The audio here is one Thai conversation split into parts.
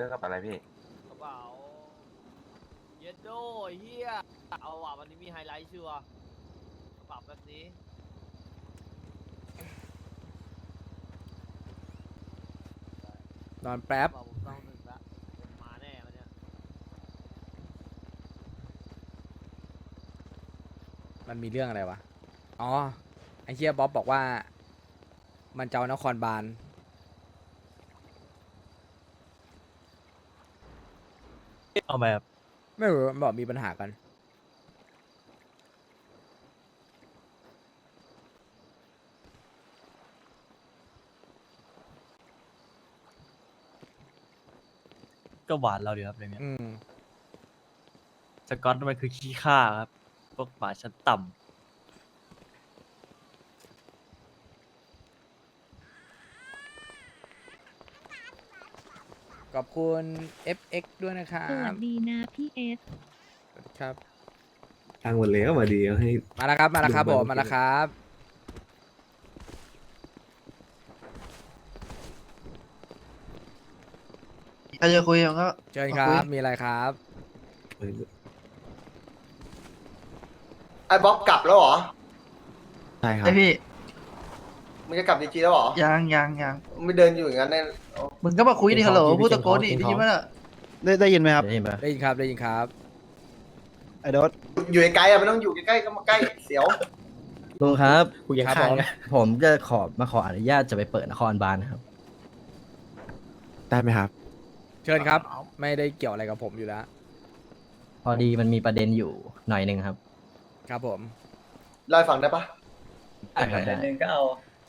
ลือกกระเป๋าอะไรพี่ กระเป๋าเยดโดไอ้เฮียเอาว่ะวันนี้มีไฮไลท์ชัวร์กระเป๋าแบบนี้นอนแป๊บกระเป๋าผมต้องหนึ่งละผมมาแน่วันเนี้ยมันมีเรื่องอะไรวะ อ๋อ ไอ้เฮียบ๊อบบอกว่า มันจะเอานครบาล เอามาครับไม่รู้มันบอกมีปัญหากัน ก็หวานเราดีครับเรื่องเนี้ยอืม สกอตมันคือขี้ข้าครับ พวกหมาชั้นต่ ขอบคุณ FX ด้วยนะครัสวับสดีนะพี่เอสครับ ทางหมดเลยก็มาดีเอาให้ มาแล้วครับ มาแล้วครับดูผบอลมมาแล้วครับ ถ้าจะคุยมันก็ เชิญครับโอเคมีอะไรครับ ไอ้บ๊อบกลับแล้วเหรอ ใช่ครับ ไอพี่ มึงจะกลับดีจีแล้วเหรอยังยังยังไม่เดินอยู่อย่างนั้นแน่มึงก็มาคุยดิเก่งฮัลโหลของพูดตะโกนเก่ดิงของได้ยินไหมล่ะได้ได้ยินไหมครับำได้ยินปะได้ยินครับได้ยินครับไอ้โดดอยู่ไกลๆอะไม่ต้องอยู่ใกล้ๆก็มาใกล้เสียวลุงครับคุยกันครับข้างผมนะผมจะขอมาขออนุญาตจะไปเปิดนครบาลนะครับ ได้ไหมครับ เชิญครับ ไม่ได้เกี่ยวอะไรกับผมอยู่แล้วพอดีมันมีประเด็นอยู่หน่อยหนึ่งครับ ครับผมเล่าให้ฟังได้ปะได้ครับได้หนึ่งก็เอา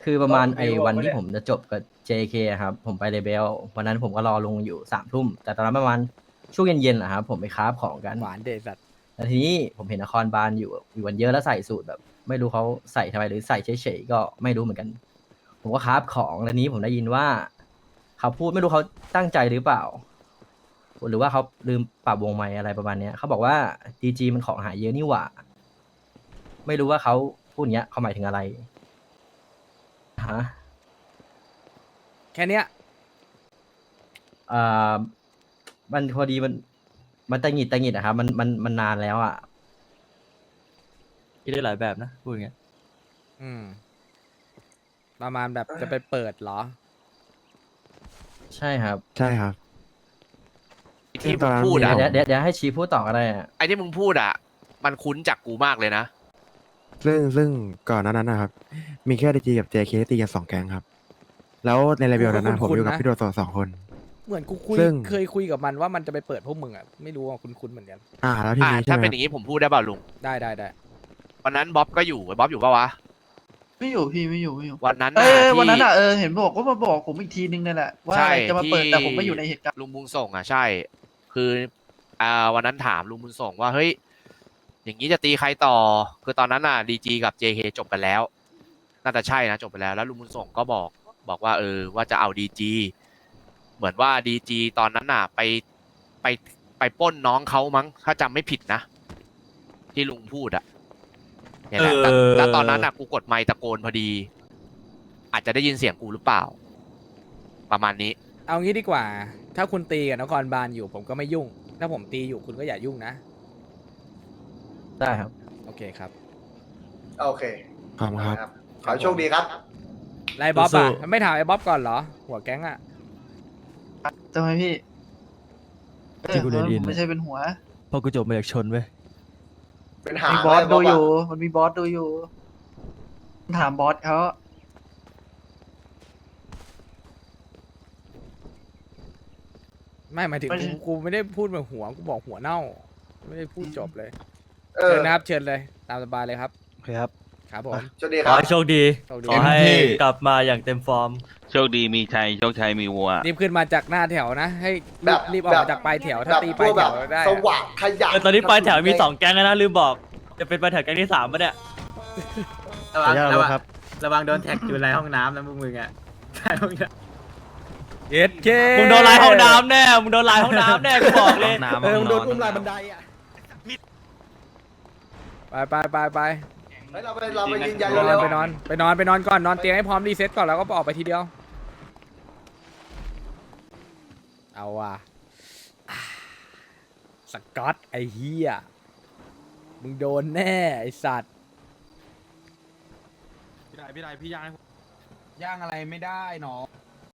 คือประมาณบอกไอ้ไม่รู้วันไม่ที่ได้ผมจะจบกับ JK อะครับ ผมไปเลเบลวันนั้นผมก็รอลุงอยู่สามทุ่ม แต่ตอนนั้นประมาณช่วงเย็นๆอะครับผมไปค้าฟของกันหวานเดชสัตว์แล้วทีนี้ผมเห็นนครบาลอยู่อยู่วันเยอะแล้วใส่สูตรแบบ ไม่รู้เขาใส่ทำไมหรือใส่เฉยๆก็ไม่รู้เหมือนกัน ผมก็ค้าฟของแล้วนี้ผมได้ยินว่า เขาพูดไม่รู้เขาตั้งใจหรือเปล่า หรือว่าเขาลืมปรับวงไม้อะไรประมาณเนี้ยเขาบอกว่าดีจีมันของหายเยอะนี่หว่า ไม่รู้ว่าเขาพูดอย่างเงี้ยเขาหมายถึงอะไร ฮะแค่เนี้ยอ่ามันพอดีมันมันตังหงิดตังหงิดอะครับมันมันมันนานแล้วอะคิดได้หลายแบบนะพูดอย่างเงี้ยอืม ประมาณแบบจะไปเปิดเหรอ ใช่ครับใช่ครับ ที่มึงพูดอะเดี๋ยวเดี๋ยวเดี๋ยวให้ชีพูดต่อก็ได้อะไอ้ที่มึงพูดอะมันคุ้นจากกูมากเลยนะ ซึ่งซึ่งก่อนหนานั้นนะครับ มีแค่ดีจีกับ JK ตีกันสองแก๊งครับ แล้วในเลเวลนั้นนะผมอยู่กับคุ้นๆนะพี่โดโซสองคน เหมือนกูคุยซึ่ง เคยคุยกับมันว่ามันจะไปเปิดพวกมึงอะไม่รู้ว่าคุณคุ้นๆเหมือนกันอ่า แล้วทีอ่านี้ใช่ถ้าไหมเป็นคอรับย่างนี้ผมพูดได้เปล่าลุงได้ได้ได้วันนั้นบ๊อบก็อยู่บ๊อบอยู่ปะวะไม่อยู่พี่ไม่อยู่ไม่อยู่ วันนั้นเอน่ะอที่วันนั้นอะเออเห็นบอกก็มาบอกผมอีกทีนึงนั่นแหละว่าใช่จะมาเปิดที่แต่ผมไม่อยู่ในเหตุการณ์ลุงบุญส่งอะใช่ คืออ่าวันนั้นถามลุงบุญส่งว่าเฮ้ย อย่างนี้จะตีใครต่อ คือตอนนั้นน่ะดีจีกับ JK จบกันแล้ว น่าจะใช่นะจบไปแล้ว แล้วลุงบุญส่งก็บอกบอกว่า เออว่าจะเอาดีจีเหมือนว่าดีจีตอนนั้นน่ะ ไปไปไปปล้นน้องเขามั้งถ้าจำไม่ผิดนะ ที่ลุงพูดอะเนี่ยแหละแต่เออ แล้วตอนนั้นน่ะกูกดไมค์ตะโกนพอดี อาจจะได้ยินเสียงกูหรือเปล่า ประมาณนี้ เอางี้ดีกว่า ถ้าคุณตีกับนครบาลอยู่ผมก็ไม่ยุ่ง ถ้าผมตีอยู่คุณก็อย่ายุ่งนะ ได้ครับ โอเคครับ โอเคขอบคุณครับขอให้โชคดีครับ ไล่บ๊อบสู้อะไม่ถามไอ้บ๊อบก่อนเหรอ หัวแก๊งอะ ทำไมพี่เออที่กูได้ยิน ผมไม่ใช่เป็นหัวพอกูจบมาจากชนเว้ยเป็นหางมีบอสะไรดูบ๊ะอยู่มันมีบอสดูอยู่ถามบอสเขาไม่หมายถึงกูกูไม่ได้พูดแบบหัว กูบอกหัวเน่า ไม่ได้พูดจบเลย เอเชิอญนะครับเชิญเลยตามสบายเลยครับโอเคครับ ครับผมโชคดีขคอรับ ให้โชคดี โชคดีขอให้กลับมาอย่างเต็มฟอร์ม โชคดีมีชัยโชคชัยมีวัว รีบขึ้นมาจากหน้าแถวนะ ให้แบรีบบรีบออกมาจากปลายแถวถ้าแบบตีพปลาวยกแถแบบวได้สอะว่างขยันเออตอนนี้ปลายแถวมีสองแก๊งแล้วนะลืมบอก จะเป็นปลายแถวแก๊งที่สามปะเนี่ยขออนุญาตนะครับ ระวังโดนแท็กอยู่ในห้องน้ำนะมึงมึงอะใช่ห้องน้เอ็ดเคมึงโดนลายห้องน้ำแน่ มึงโดนลายห้องน้ำแน่กูบอกเลย เออมึงโดนอุ้มลายบันไดอะ ไปไปไปไปเฮ้ยเราไปเราไปยืนยันไปนอเร็นวไปนอนไปนอนไปนอนก่อนนอนเตียงให้พร้อมรีเซ็ตก่อนแล้วก็ออกไปทีเดียว เอาว่ะสกอตไอ้เฮียมึงโดนแน่ไอสัตว์พี่ไดพี่ไดพี่ย่างย่างอะไรไม่ได้หนอ